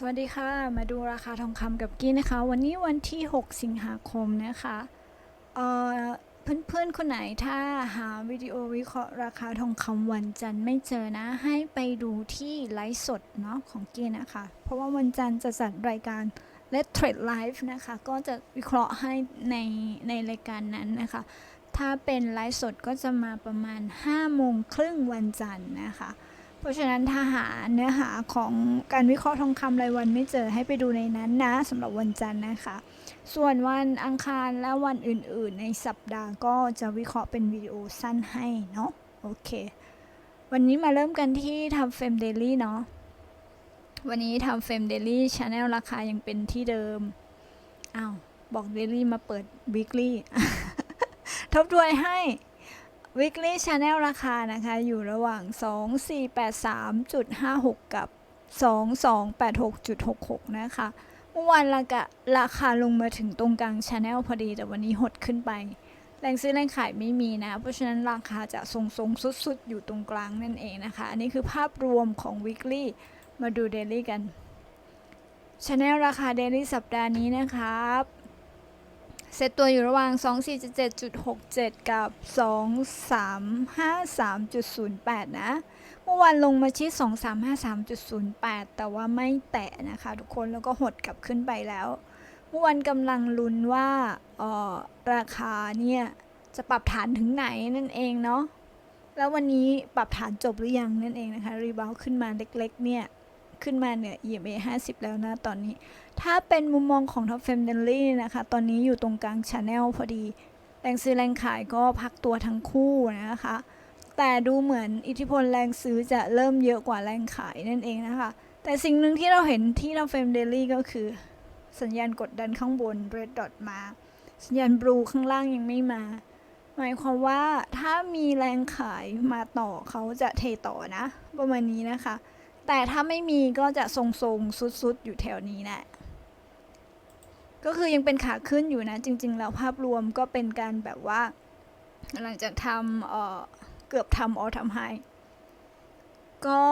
สวัสดีค่ะ มาดูราคาทองคำกับกี้นะคะ วันนี้วันที่ 6 สิงหาคมนะคะเอ่อเพื่อนๆคนไหนถ้าหาวิดีโอวิเคราะห์ราคาทองคำวันจันทร์ไม่เจอนะ ให้ไปดูที่ไลฟ์สดเนาะของกี้นะคะ เพราะว่าวันจันทร์จะจัดรายการ Let Trade Live นะคะ ก็จะวิเคราะห์ให้ในในรายการนั้นนะคะ ถ้าเป็นไลฟ์สดก็จะมาประมาณ5โมงครึ่งวันจันทร์นะคะ เพราะฉะนั้นถ้าหาเนื้อหาของการวิเคราะห์ทองคำรายวันไม่เจอให้ไปดูในนั้นนะสำหรับวันจันทร์นะคะ ส่วนวันอังคารและวันอื่นๆ ในสัปดาห์ก็จะวิเคราะห์เป็นวิดีโอสั้นให้เนาะโอเค วันนี้มาเริ่มกันที่ทำเฟรมเดลี่เนาะวันนี้ทำเฟรมเดลี่ชาแนลราคายังเป็นที่เดิมอ้าวบอกเดลี่มาเปิด weekly ทบทวนให้ weekly channel ราคานะคะอยู่ระหว่าง 2483.56 กับ 2286.66 นะคะเมื่อวานราคาราคาลงมาถึงตรงกลาง channel พอดีแต่วันนี้หดขึ้นไป แรงซื้อแรงขายไม่มีนะ เพราะฉะนั้นราคาจะทรงๆสุดๆ อยู่ตรงกลางนั่นเองนะคะ อันนี้คือภาพรวมของ weekly มาดู daily กัน channel ราคา daily สัปดาห์นี้นะครับ เซตตัวอยู่ระหว่าง 2477.67 กับ 2353.08 นะ เมื่อวานลงมาที่ 2353.08 แต่ว่าไม่แตะนะคะทุกคนแล้วก็หดกลับขึ้นไปแล้ว เมื่อวันกำลังลุ้นว่าอ่อราคาเนี่ย จะปรับฐานถึงไหนนั่นเองเนาะแล้ววันนี้ปรับฐานจบหรือยังนั่นเองนะคะ รีบาวขึ้นมาเล็กๆเนี่ย ขึ้นมาเหนือ EMA 50 แล้วนะตอนนี้ ถ้าเป็นมุมมองของ Top f a m i l y นะคะ ตอนนี้อยู่ตรงกลาง Channel พอดี แรงซื้อแรงขายก็พักตัวทั้งคู่นะคะ แต่ดูเหมือนอิทธิพลแรงซื้อจะเริ่มเยอะกว่าแรงขายนั่นเองนะคะ แต่สิ่งหนึ่งที่เราเห็นที่เราเฟรมเดลี่ก็คือ สัญญาณกดดันข้างบน red dot มา สัญญาณบลูข้างล่างยังไม่มาหมายความว่าถ้ามีแรงขายมาต่อเขาจะเทต่อนะ ประมาณนี้นะคะ แต่ถ้าไม่มีก็จะทรงๆสุดๆอยู่แถวนี้แหละก็คือยังเป็นขาขึ้นอยู่นะ จริง ๆ แล้วภาพรวมก็เป็นการแบบว่า หลังจากทำเอ่อเกือบทำออทำไฮก็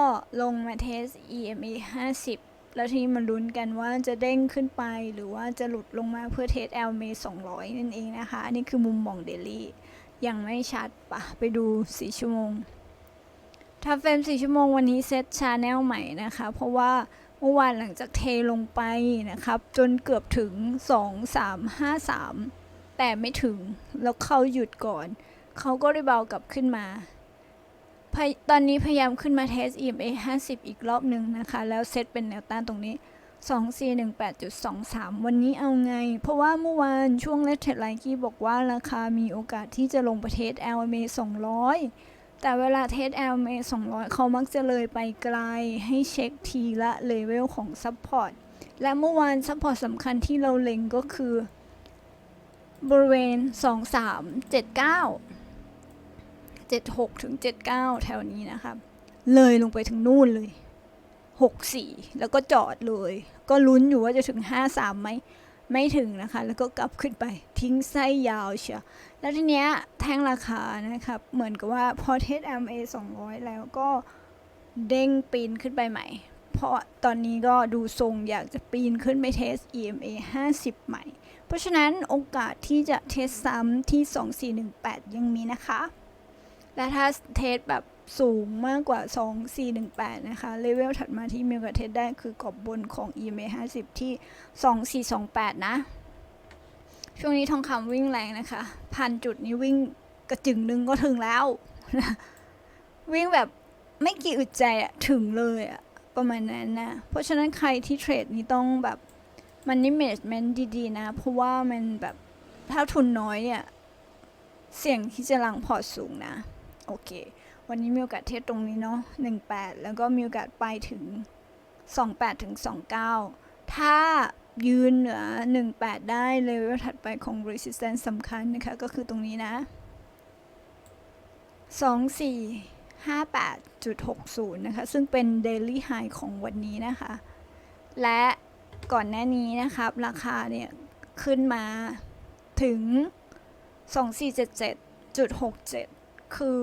ลงมาเทส EMA 50 แล้วทีนี้มาลุ้นกันว่าจะเด้งขึ้นไปหรือว่าจะหลุดลงมาเพื่อเทส LMA 200 นั่นเองนะคะ อันนี้คือมุมมองเดลี่ยังไม่ชัดปะไปดู 4 ชั่วโมง ถ้าเฟรม4ชั่วโมงวันนี้เซตชาแนลใหม่นะคะ เพราะว่าเมื่อวานหลังจากเทลงไปนะครับ จนเกือบถึง 2 3 5 3 แต่ไม่ถึงแล้วเขาหยุดก่อน เขาก็รีบากลับขึ้นมา ตอนนี้พยายามขึ้นมาเทส EMA 50 อีกรอบหนึ่งนะคะ แล้วเซตเป็นแนวต้านตรงนี้ 2418.23 วันนี้เอาไง เพราะว่าเมื่อวานช่วงเลทเทดไลกี้บอกว่าราคามีโอกาสที่จะลงประเทศ LMA 200 แต่เวลาเทส LMA 200 เขามักจะเลยไปไกลให้เช็คทีละเลเวลของซัพพอร์ตและเมื่อวานซัพพอร์ตสำคัญที่เราเล็งก็คือบริเวณ 2379 76ถึง79 แถวนี้นะครับ เลยลงไปถึงนู่นเลย 64 แล้วก็จอดเลย ก็ลุ้นอยู่ว่าจะถึง 53ไหม ไม่ถึงนะคะ แล้วก็กลับขึ้นไปทิ้งไส้ยาวเชียวแล้วทีเนี้ยแท่งราคานะครับ เหมือนกับว่าพอเทส MA 200 แล้วก็เด้งปีนขึ้นไปใหม่ เพราะตอนนี้ก็ดูทรงอยากจะปีนขึ้นไปเทส EMA 50 ใหม่ เพราะฉะนั้นโอกาสที่จะเทสซ้ำที่ 2418 ยังมีนะคะ และถ้าเทสแบบ สูงมากกว่า 2418 นะคะ เลเวลถัดมาที่มีกาสเทสได้คือกรอบบนของ EMA 50 ที่ 2428 นะ ช่วงนี้ทองคำวิ่งแรงนะคะพันจุดนี้วิ่งกระจึงนึงก็ถึงแล้ว วิ่งแบบไม่กี่อึดใจอะถึงเลยอะประมาณนั้นนะ เพราะฉะนั้นใครที่เทรดนี้ต้องแบบมันนิเมจเมนต์ดีๆ นะ เพราะว่ามันแบบถ้าทุนน้อยเนี่ย เสี่ยงที่จะลังพอร์ตสูงนะ โอเค วันนี้มีโอกาสเทสตรงนี้เนาะ18 แล้วก็มีโอกาสไปถึง 28 ถึง 29 ถ้ายืนเหนือ 18 ได้เลเวลถัดไปของ resistance สำคัญนะคะ ก็คือตรงนี้นะ 2458.60 นะคะ ซึ่งเป็น daily high ของวันนี้นะคะ และก่อนหน้านี้นะครับ ราคาเนี่ย ขึ้นมาถึง 2477.67 คือ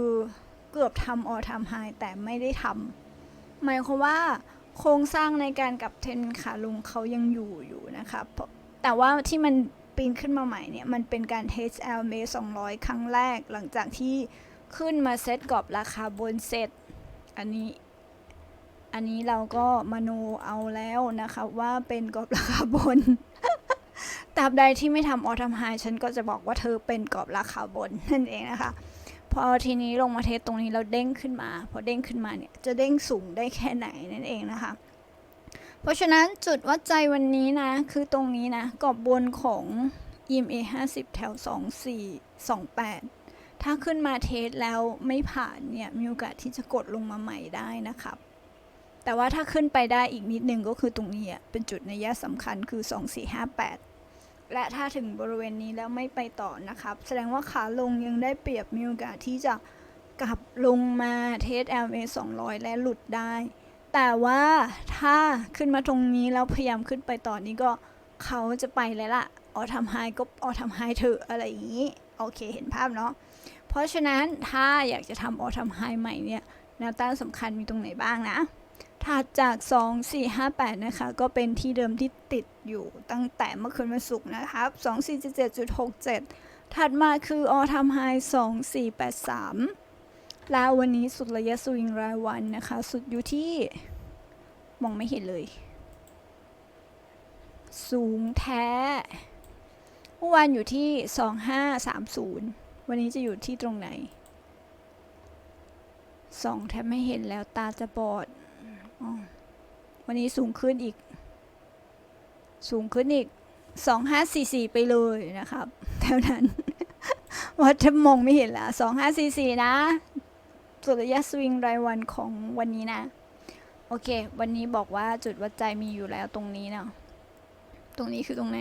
เกือบทำออทำไฮแต่ไม่ได้ทำหมายความว่าโครงสร้างในการกลับเทนขาลงเขายังอยู่อยู่นะครับเพราะแต่ว่าที่มันปีนขึ้นมาใหม่เนี่ย มันเป็นการ HLM 200 ครั้งแรกหลังจากที่ขึ้นมาเซตกรอบราคาบนเซตอันนี้ อันนี้เราก็มโนเอาแล้วนะคะว่าเป็นกรอบราคาบนตราบใดที่ไม่ทำออทำไฮฉันก็จะบอกว่าเธอเป็นกรอบราคาบนนั่นเองนะคะ พอทีนี้ลงมาเทสตรงนี้เราเด้งขึ้นมา พอเด้งขึ้นมาเนี่ยจะเด้งสูงได้แค่ไหนนั่นเองนะคะ เพราะฉะนั้นจุดวัดใจวันนี้นะ คือตรงนี้นะกรอบบนของ EMA 50 แถว 2428 ถ้าขึ้นมาเทสแล้วไม่ผ่านเนี่ย มีโอกาสที่จะกดลงมาใหม่ได้นะครับ แต่ว่าถ้าขึ้นไปได้อีกนิดนึงก็คือตรงนี้อะเป็นจุดในยะสำคัญคือ 2458 และถ้าถึงบริเวณนี้แล้วไม่ไปต่อนะครับ แสดงว่าขาลงยังได้เปรียบมีโอกาสที่จะกลับลงมาเทส LA 200 และหลุดได้ แต่ว่าถ้าขึ้นมาตรงนี้แล้วพยายามขึ้นไปต่อนนี้ก็เขาจะไปแล้วล่ะออทำไฮก็ออทำไฮเถอะอะไรอย่างนี้ โอเคเห็นภาพเนาะเพราะฉะนั้นถ้าอยากจะทำออทำไฮใหม่เนี่ยแนวต้านสำคัญมีตรงไหนบ้างนะ ถัดจาก 2 4 5 8 นะคะ ก็เป็นที่เดิมที่ติดอยู่ตั้งแต่เมื่อคืนวันศุกร์นะครับ 2 4 7 7 6 7 ถัดมาคือออทำไฮ2 4 8 3 แล้ววันนี้สุดระยะสวิงรายวันนะคะ สุดอยู่ที่ มองไม่เห็นเลย สูงแท้เมื่อวานอยู่ที่ 2530 วันนี้จะอยู่ที่ตรงไหนสองแทบไม่เห็นแล้วตาจะบอด วันนี้สูงขึ้นอีก สูงขึ้นอีกสองห้าสี่สี่ไปเลยนะครับเท่านั้นวัดจะมองไม่เห็นละสองห้าสี่สี่นะสุดระยะสวิงรายวันของวันนี้นะ โอเค วันนี้บอกว่าจุดวัดใจมีอยู่แล้วตรงนี้เนาะตรงนี้คือตรงไหน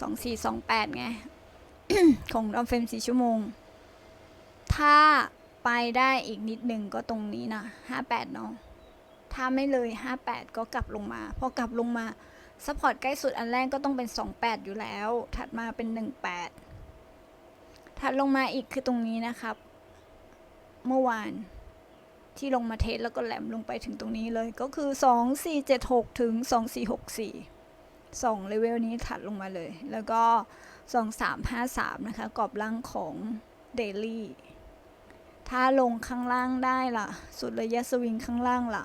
สองสี่สองแปดไง ของดอมเฟมสี่ชั่วโมง ถ้าไปได้อีกนิดหนึ่งก็ตรงนี้นะห้าแปดเนาะ ถ้าไม่เลย 58 ก็กลับลงมา พอกลับลงมาซัพพอร์ตใกล้สุดอันแรกก็ต้องเป็น 28 อยู่แล้ว ถัดมาเป็น 18 ถัดลงมาอีกคือตรงนี้นะครับ เมื่อวานที่ลงมาเทสแล้วก็แหลมลงไปถึงตรงนี้เลยก็คือ 2476 ถึง 2464 2เลเวลนี้ถัดลงมาเลย แล้วก็ 2353 นะคะ กรอบล่างของ Daily ถ้าลงข้างล่างได้ล่ะ สุดระยะสวิงข้างล่างล่ะ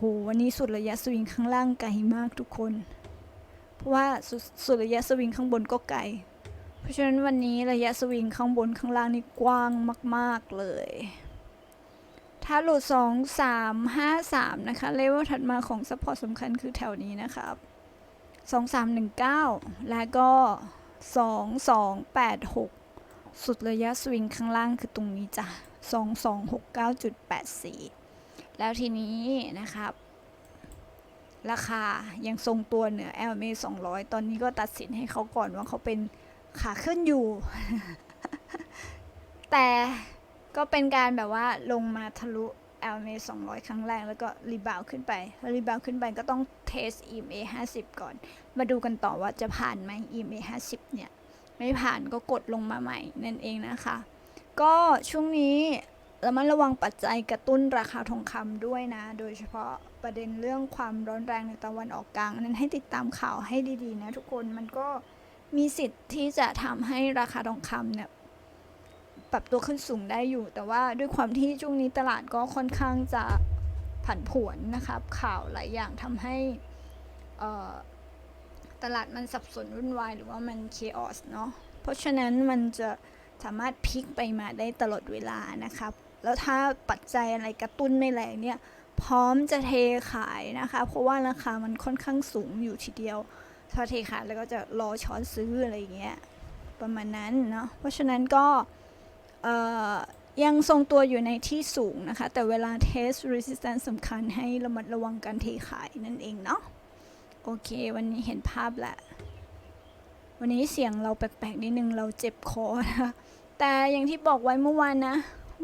โหวันนี้สุดระยะสวิงข้างล่างไกลมากทุกคน เพราะว่าสุดสุดระยะสวิงข้างบนก็ไกล เพราะฉะนั้นวันนี้ระยะสวิงข้างบนข้างล่างนี่กว้างมาก ๆ เลย ถ้าหลุด 2 3 5 3 นะคะ เลเวลถัดมาของซัพพอร์ตสำคัญคือแถวนี้นะครับ 2 3 1 9 แล้วก็ 2 2 8 6 สุดระยะสวิงข้างล่างคือตรงนี้จ้ะ2269.84 แล้วทีนี้นะครับ ราคายังทรงตัวเหนือ LMA 200 ตอนนี้ก็ตัดสินให้เขาก่อนว่าเขาเป็นขาขึ้นอยู่ แต่ก็เป็นการแบบว่าลงมาทะลุ LMA 200 ครั้งแรก แล้วก็รีบาวขึ้นไปรีบาวขึ้นไปก็ต้องเทส EMA 50 ก่อน มาดูกันต่อว่าจะผ่านไหม EMA 50 เนี่ย ไม่ผ่านก็กดลงมาใหม่นั่นเองนะคะ ก็ช่วงนี้ ระมัดระวังปัจจัยกระตุ้นราคาทองคำด้วยนะ โดยเฉพาะประเด็นเรื่องความร้อนแรงในตะวันออกกลาง นั้นให้ติดตามข่าวให้ดีๆนะทุกคนมันก็มีสิทธิ์ที่จะทำให้ราคาทองคำเนี่ยปรับตัวขึ้นสูงได้อยู่ แต่ว่าด้วยความที่ช่วงนี้ตลาดก็ค่อนข้างจะผันผวนนะครับข่าวหลายอย่างทำให้ตลาดมันสับสนวุ่นวายหรือว่ามัน chaos เนาะเพราะฉะนั้นมันจะสามารถพลิกไปมาได้ตลอดเวลานะครับ แล้วถ้าปัจจัยอะไรกระตุ้นไม่แรงเนี่ยพร้อมจะเทขายนะคะ เพราะว่าราคามันค่อนข้างสูงอยู่ทีเดียวถ้าเทขายแล้วก็จะรอช้อนซื้ออะไรอย่างเงี้ยประมาณนั้นเนาะเพราะฉะนั้นก็ยังทรงตัวอยู่ในที่สูงนะคะ แต่เวลาเทส resistance สำคัญให้ระมัดระวังการเทขายนั่นเองเนาะโอเค วันนี้เห็นภาพแหละ วันนี้เสียงเราแปลกๆนิดนึงเราเจ็บคอนะคะแต่อย่างที่บอกไว้เมื่อวานนะ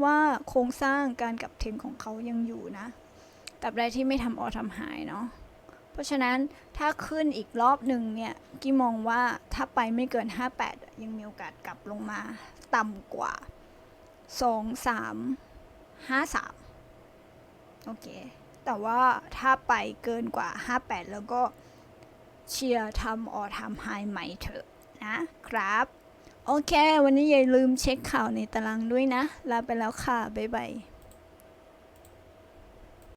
ว่าโครงสร้างการกลับเทนของเขายังอยู่นะตราบใดที่ไม่ทำออทำหายเนาะเพราะฉะนั้นถ้าขึ้นอีกรอบหนึ่งเนี่ยกี่มองว่าถ้าไปไม่เกิน 58 ยังมีโอกาสกลับลงมาต่ำกว่า 2 3 5 3 โอเค แต่ว่าถ้าไปเกินกว่า 58 แล้วก็เชียร์ทำออทำไฮใหม่เถอะนะครับ โอเค วันนี้อย่าลืมเช็คข่าวในตารางด้วยนะ ลาไปแล้วค่ะ บ๊ายบาย